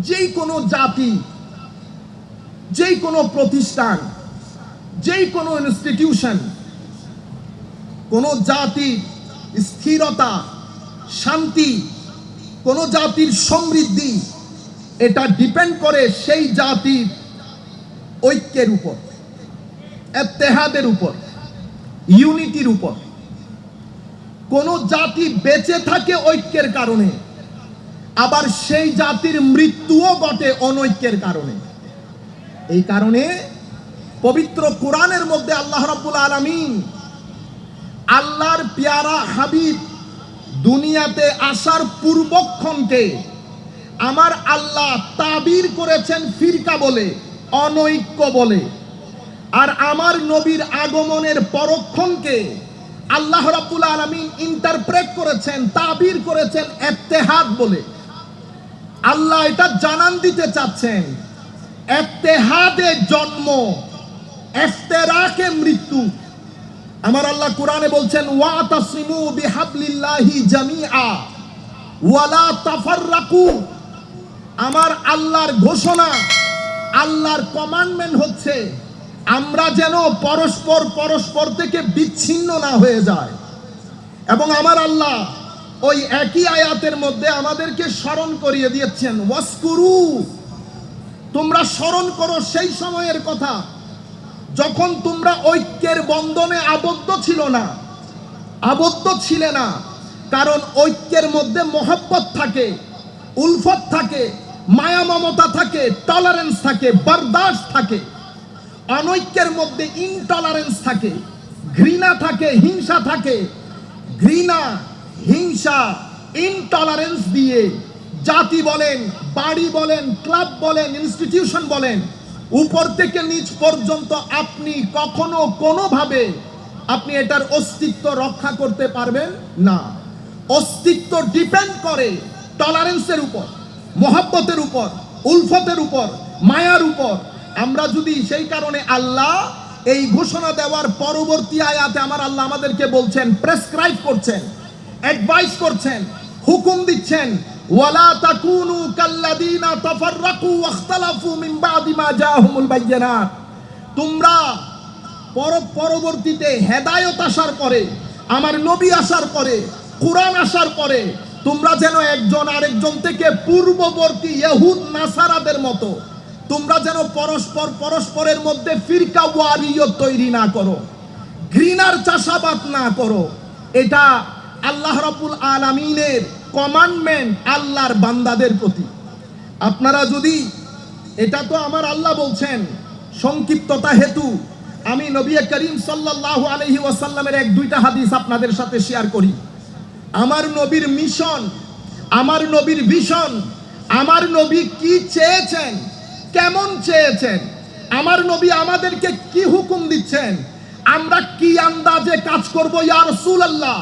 যেই কোনো জাতি যেই কোনো প্রতিষ্ঠান যেই কোনো ইনস্টিটিউশন কোনো জাতির স্থিরতা, শান্তি, কোনো জাতির সমৃদ্ধি, এটা ডিপেন্ড করে সেই জাতির ঐক্যের উপর, এত্তেহাদের উপর, ইউনিটির উপর। কোন জাতি বেঁচে থাকে ঐক্যের কারণে আবার সেই জাতির মৃত্যুও ঘটে অনৈক্যের কারণে। এই কারণে পবিত্র কোরআনের মধ্যে আল্লাহ রাব্বুল আলামিন আল্লাহর পেয়ারা হাবিব দুনিয়াতে আসার পূর্বক্ষণকে আমার আল্লাহ তাবির করেছেন ফিরকা বলে, অনৈক্য বলে। আর আমার নবীর আগমনের পরক্ষণকে আল্লাহ রাব্বুল আলামিন ইন্টারপ্রেট করেছেন, তাবির করেছেন, এত্তেহাদ বলে। আল্লাহ এটা জানান দিতে চাচ্ছেন। এত্তেহাদে জন্ম, এফতেরাকে মৃত্যু। আমার আল্লাহ কোরআনে বলছেন, ওয়া তাসিমু বিহাবলিল্লাহি জামিআ ওয়ালা তাফাররাকু। আমার আল্লাহর ঘোষণা, আল্লাহর কমান্ডমেন্ট হচ্ছে, আমরা যেন পরস্পর পরস্পর থেকে বিচ্ছিন্ন না হয়ে যায়। এবং আমার আল্লাহ ওই একই আয়াতের মধ্যে আমাদেরকে স্মরণ করিয়ে দিয়েছেন, ওয়াসকুরু তোমরা স্মরণ করো সেই সময়ের কথা, যখন তোমরা ঐক্যের বন্ধনে আবদ্ধ ছিল না, আবদ্ধ ছিলে না, কারণ ঐক্যের মধ্যে মহব্বত থাকে, উলফত থাকে, মায়া মমতা থাকে টলারেন্স থাকে বরদাস্ত থাকে, অনৈক্যের মধ্যে ইনটলারেন্স থাকে, ঘৃণা থাকে, হিংসা থাকে, ঘৃণা হিংসা ইনটলারেন্স দিয়ে জাতি বলেন, বাড়ি বলেন ক্লাব বলেন ইনস্টিটিউশন বলেন, উপর থেকে নিচ পর্যন্ত আপনি কখনো কোনোভাবে আপনি এটার অস্তিত্ব রক্ষা করতে পারবেন না। অস্তিত্ব ডিপেন্ড করে টলারেন্সের উপর, মহাব্বতের উপর, উলফতের উপর, মায়ার উপর। আমরা যদি সেই কারণে আল্লাহ এই ঘোষণা দেওয়ার পরবর্তী আয়াতে আমার আল্লাহ আমাদেরকে বলছেন প্রেসক্রাইব করছেন অ্যাডভাইস করছেন, হুকুম দিচ্ছেন, ওয়ালা তাকুনু কাল্লাদিনা তাফাররাকু ওয়াখতালাফু মিন বাদি মা জাআহুমুল বায়্যিনাত তোমরা পর, পরবর্তীতে হেদায়ত আসার পরে, আমার নবী আসার পরে, কোরআন আসার পরে, তোমরা যেন একজন আরেকজন থেকে পূর্ববর্তী ইহুদ, নাসারাদের মতো, তোমরা যেন পরস্পর, পরস্পরের মধ্যে ফিরকা ওয়ারিয়ত তৈরি না করো, ঘৃণার চাষাবাদ না করো। এটা আল্লাহ রাব্বুল আলামিনের কমান্ডমেন্ট আল্লাহর বান্দাদের প্রতি। আপনারা যদি, এটা তো আমার আল্লাহ বলছেন, সংক্ষিপ্ততা হেতু, আমি নবী করিম সাল্লাল্লাহু আলাইহি ওয়াসাল্লামের এক দুইটা হাদিস আপনাদের সাথে শেয়ার করি। আমার নবীর মিশন আমার নবীর ভিশন আমার নবী কি চেয়েছেন, কেমন চেয়েছেন, আমার নবী আমাদেরকে কি হুকুম দিচ্ছেন, আমরা কি আন্দাজে কাজ করব ইয়া রাসূলুল্লাহ?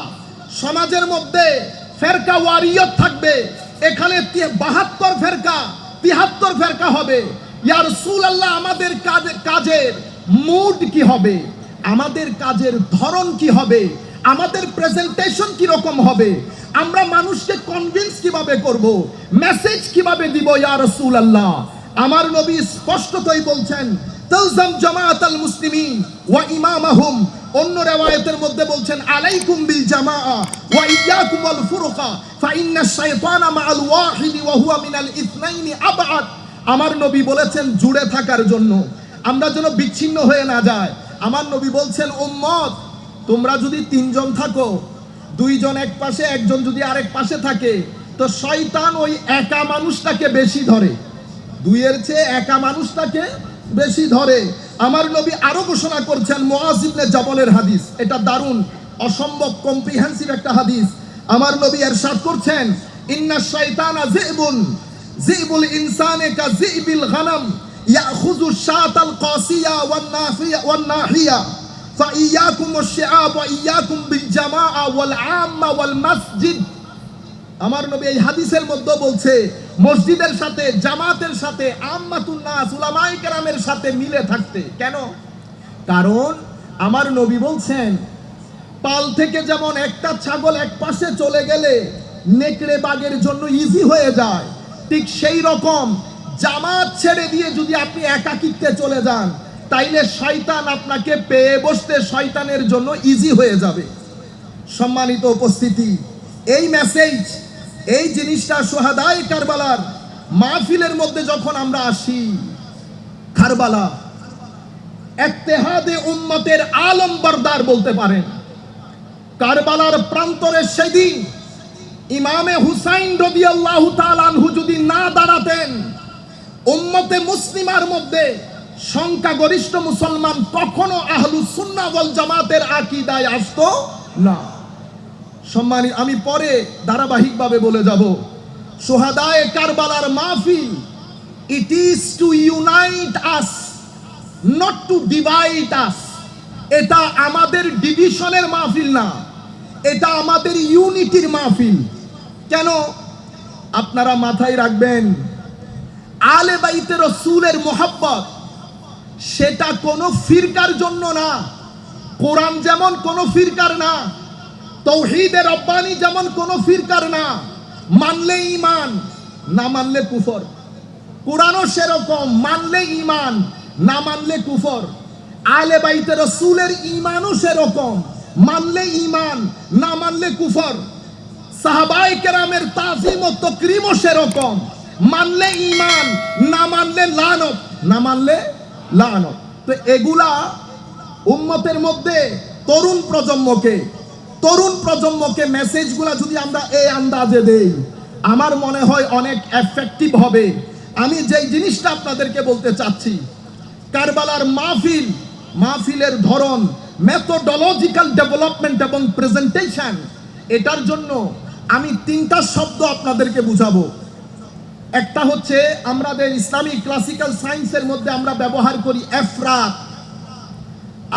সমাজের মধ্যে ফেরকা ওয়ারিয়ত থাকবে। এখানে বাহাত্তর ফেরকা, তিহাত্তর ফেরকা হবে। ইয়া আল্লাহ আমাদের কাজে- কাজের মুড কি হবে? আমাদের কাজের ধরন কি হবে? আমাদের প্রেজেন্টেশন কি রকম হবে? আমরা মানুষকে কনভিন্স কীভাবে করব? মেসেজ কীভাবে দিব ইয়া আল্লাহ আমার নবী স্পষ্টতই বলছেন তালজাম জামাআতাল মুসলিমিন ওয়া ইমামাহুম। অন্য রেওয়ায়েতের মধ্যে বলছেন, আলাইকুম বিল জামাআ ওয়া ইয়াকুম আল ফুরকা, ফা ইন্না শাইতানা মাআল ওয়াহিদি ওয়া হুয়া মিনাল ইথনাইনি আবআদ। আমার নবী বলেছেন, জুড়ে থাকার জন্য। আমরা যেন বিচ্ছিন্ন হয়ে না যায় আমার নবী বলছেন, উম্মত, তোমরা যদি তিনজন থাকো, দুইজন এক পাশে, একজন যদি আরেক পাশে থাকে, তো শয়তান ওই একা মানুষটাকে বেশি ধরে। দুইয়ের চেয়ে একা মানুষটাকে বেশি ধরে। আমার নবী আরও ঘোষণা করছেন মোয়াজিবনে জবলের হাদিস। এটা দারুণ, অসম্ভব কম্প্রিহেন্সিভ একটা হাদিস। আমার নবী এর এরশাদ করছেন, ইন্না শয়তানা জিবুন জিবুল ইনসানে কা জিবিল গানাম, ইয়াখুযু শাতাল কাসিয়া ওয়ান নাফিয়া ওয়ান নাহিয়া ফাইয়াকুম আশ-শিআব ওয়া ইয়াকুম বিল জামাআ ওয়াল আম্মা ওয়াল মাসজিদ। আমার নবী এই হাদিসের মধ্যে বলছে মসজিদের সাথে, জামাতের সাথে, আম্মাতুন সাথে মিলে থাকতে। কেন? কারণ আমার নবী বলছেন, পাল থেকে যেমন একটা ছাগল এক পাশে চলে গেলে নেকড়ে বাগের জন্য ইজি হয়ে যায়, ঠিক সেই রকম জামাত ছেড়ে দিয়ে যদি আপনি একাকিত্বে চলে যান, তাইলে শয়তান আপনাকে পেয়ে বসতে শয়তানের জন্য ইজি হয়ে যাবে। সম্মানিত উপস্থিতি, এই মেসেজ এই জিনিসটা সোহাদাই কারবালার মাহফিলের মধ্যে যখন আমরা আসি, কারবালা এত্তেহাদে উম্মতের আলম বরদার বলতে পারেন। কারবালার প্রান্তরে সেদিন ইমামে হুসাইন রবি আল্লাহ আনহু যদি না দাঁড়াতেন, উম্মতে মুসলিমার মধ্যে সংখ্যাগরিষ্ঠ মুসলমান কখনো আহলু সুন্না জামাতের আকিদায় আসতো না। সম্মানী, আমি পরে ধারাবাহিকভাবে বলে যাব। সোহাদায়ে কারবালার মাহফিল it is to unite us not to divide us এটা আমাদের ডিভিশনের মাহফিল না, এটা আমাদের ইউনিটির মাহফিল। কেন? আপনারা মাথায় রাখবেন, আলে বাইতে রসুলের মোহাব্বত, সেটা কোনো ফিরকার জন্য না। কোরআন যেমন কোনো ফিরকার না তৌহিদের রব্বানি যেমন কোনো ফিরকার না মানলে ইমান না মানলে কুফর। কোরআনও সেরকম, মানলে ইমান না মানলে কুফর। আলে বাইতে রসুলের ইমানও সেরকম, মানলে ইমান না মানলে কুফর। সাহাবাই কেরামের তাজিম ও তকরিমও সেরকম, মানলে ইমান না মানলে লানত, না মানলে লানত। তো এগুলা উম্মতের মধ্যে তরুণ প্রজন্মকে তরুণ প্রজন্মকে মেসেজগুলা যদি আমরা এই আন্দাজে দেই, আমার মনে হয় অনেক এফেক্টিভ হবে। আমি যেই জিনিসটা আপনাদেরকে বলতে চাচ্ছি, কারবালার মাহফিল, মাহফিলের ধরন মেথোডোলজিক্যাল ডেভেলপমেন্ট এবং প্রেজেন্টেশন এটার জন্য আমি তিনটা শব্দ আপনাদেরকে বুঝাবো। একটা হচ্ছে আমাদের ইসলামিক ক্লাসিক্যাল সায়েন্সের মধ্যে আমরা ব্যবহার করি এফরাত।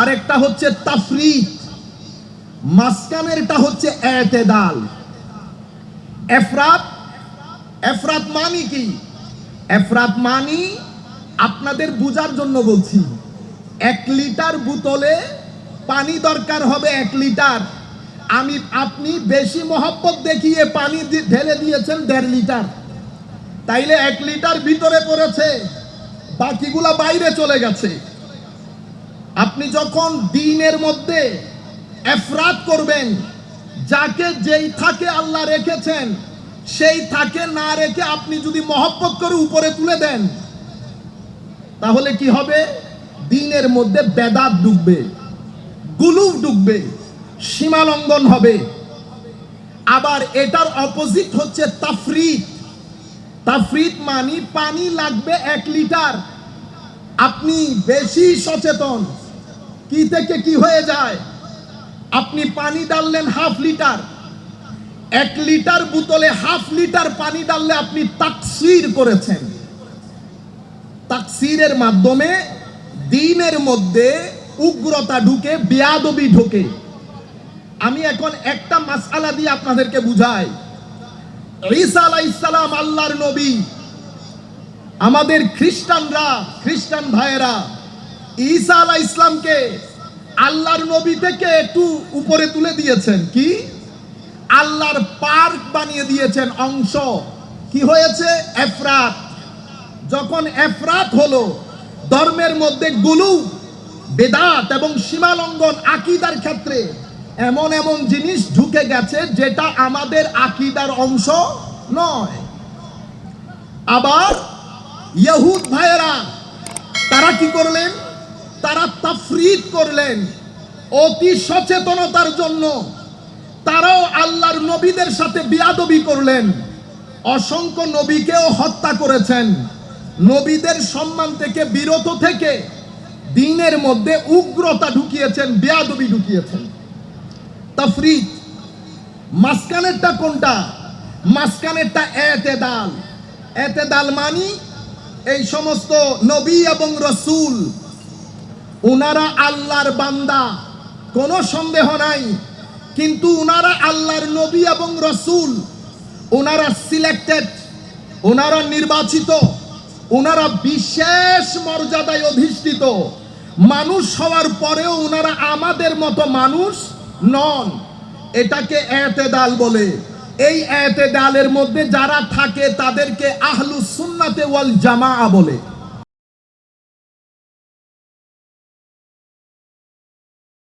আর একটা হচ্ছে তাফরিক। মাঝখানেরটা হচ্ছে এতেদাল। এফরাত? এফরাত মানি কি? এফরাত মানি আপনাদের বুঝার জন্য বলছি, এক লিটার বোতলে পানি দরকার হবে এক লিটার। আমি, আপনি বেশি মহব্বত দেখিয়ে পানি ঢেলে দিয়েছেন দেড় লিটার। তাইলে এক লিটার ভিতরে পড়েছে, বাকিগুলা বাইরে চলে গেছে। আপনি যখন দিনের মধ্যে এফরাত করবেন। যাকে যেই থাকে আল্লাহ রেখেছেন, সেই থাকে না রেখে আপনি যদি মহব্বত করে উপরে তুলে দেন, তাহলে কি হবে? দিনের মধ্যে বেদাত ডুববে গুলুফ ডুববে, সীমালঙ্ঘন হবে। আবার এটার অপোজিট হচ্ছে তাফরিদ। তাফরিদ মানি পানি লাগবে এক লিটার। আপনি বেশি সচেতন। কি থেকে কি হয়ে যায়? আপনি পানি ডাললেন হাফ লিটার। এক লিটার বোতলে হাফ লিটার পানি ডাললে আপনি তাকসির করেছেন। তাকসিরের মাধ্যমে দিনের মধ্যে উগ্রতা ঢুকে, বেয়াদবি ঢুকে। আমি এখন একটা মাসআলা দিয়ে আপনাদেরকে বুঝাই। ঈসা আল্লাহর নবী। আমাদের খ্রিস্টানরা, খ্রিস্টান ভাইয়েরা, ঈসা আলাহ ইসলামকে আল্লাহর নবী থেকে একটু উপরে তুলে দিয়েছেন। কি? আল্লাহর পার্ক বানিয়ে দিয়েছেন অংশ। কি হয়েছে? এফরাত। যখন এফরাত হলো, ধর্মের মধ্যে গুলু, বেদাত এবং সীমালঙ্ঘন আকিদার ক্ষেত্রে এমন এমন জিনিস ঢুকে গেছে যেটা আমাদের আকিদার অংশ নয়। আবার ইহুদ ভাইয়েরা, তারা কি করলেন? তারা তাফরিদ করলেন। অতি সচেতনতার জন্য তারাও আল্লাহর নবীদের সাথে বিয়াদবি করলেন। অসংখ্য নবীকেও হত্যা করেছেন। নবীদের সম্মান থেকে, বিরত থেকে দিনের মধ্যে উগ্রতা ঢুকিয়েছেন, বেয়াদবি ঢুকিয়েছেন। তাফরিদ, মাঝখানেরটা কোনটা? মাঝখানেরটা এতেদাল। এতেদাল মানি এই সমস্ত নবী এবং রসুল উনারা আল্লাহর বান্দা, কোনো সন্দেহ নাই। কিন্তু উনারা আল্লাহর নবী এবং রসুল ওনারা সিলেক্টেড ওনারা নির্বাচিত ওনারা বিশেষ মর্যাদায় অধিষ্ঠিত। মানুষ হওয়ার পরেও ওনারা আমাদের মতো মানুষ নন। এটাকে এতেদাল বলে। এই এতেদালের মধ্যে যারা থাকে তাদেরকে আহলু সুন্নাতে ওয়াল জামা বলে।